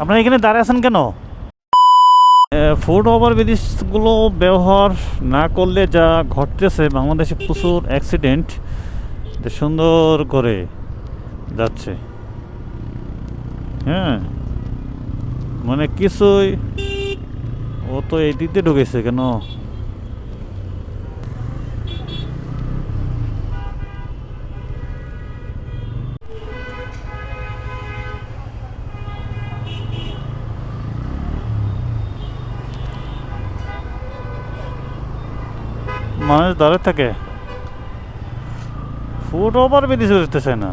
আপনারা এখানে দাঁড়িয়ে আছেন কেন? ফুড ওভার ব্রিজগুলো ব্যবহার না করলে যা ঘটতেছে, বাংলাদেশে প্রচুর অ্যাক্সিডেন্ট সুন্দর করে যাচ্ছে। হ্যাঁ মানে কিছুই ও তো এই দিয়ে ঢুকেছে কেন? মানুষ দাঁড়িয়ে থাকে। ফুট ওভার ব্রিজ উঠতেছে না।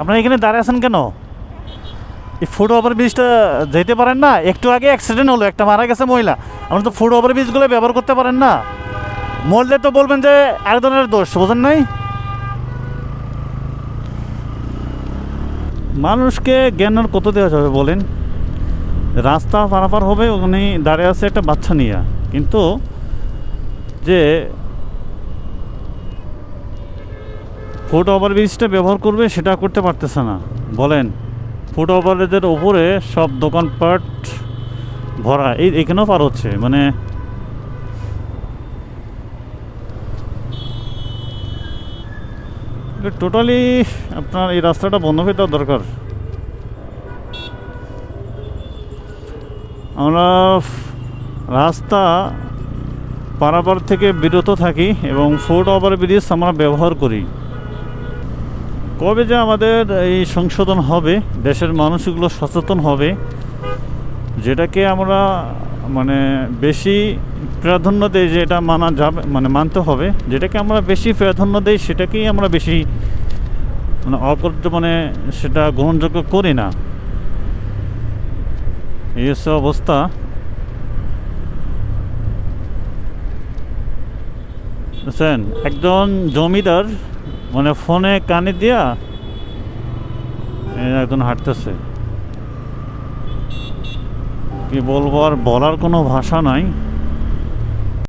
আপনারা এখানে দাঁড়িয়ে আছেন কেন? এই ফুট ওভার ব্রিজটা যেতে পারেন না? একটু আগে অ্যাক্সিডেন্ট হলো, একটা মারা গেছে মহিলা। আপনারা তো ফুট ওভার ব্রিজগুলো ব্যবহার করতে পারেন না। মরলে তো বলবেন যে একজনের দোষ, বোঝেন নাই? মানুষকে জ্ঞান আর কত দেওয়া যাবে বলেন? রাস্তা পারাপার হবে ওখানে দাঁড়িয়ে আছে একটা বাচ্চা নিয়ে। কিন্তু যে ফুট ওভার ব্রিজটা ব্যবহার করবে, সেটা করতে পারতেছে না। বলেন, ফুট ওভারের ওপরে সব দোকানপাট ভরা, এই এখানেও পার হচ্ছে। মানে টোটালি আপনার এই রাস্তাটা বন্ধ করে দেওয়া দরকার। আমরা রাস্তা পারাপার থেকে বিরত থাকি এবং ফুট ওভার ব্রিজ আমরা ব্যবহার করি। কবে যে আমাদের এই সংশোধন হবে, দেশের মানুষগুলো সচেতন হবে, যেটাকে আমরা মানে বেশি প্রাধান্য দেই যে এটা মানা যাবে মানে মানতে হবে। যেটাকে আমরা বেশি প্রাধান্য দেই, সেটাকেই আমরা বেশি মানে অকর্য মানে সেটা গ্রহণযোগ্য করি না। এই হচ্ছে অবস্থা। বুঝছেন একজন জমিদার মানে ফোনে কানে দিয়া একজন হাঁটতেছে। কি বলব আর বলার কোনো ভাষা নাই।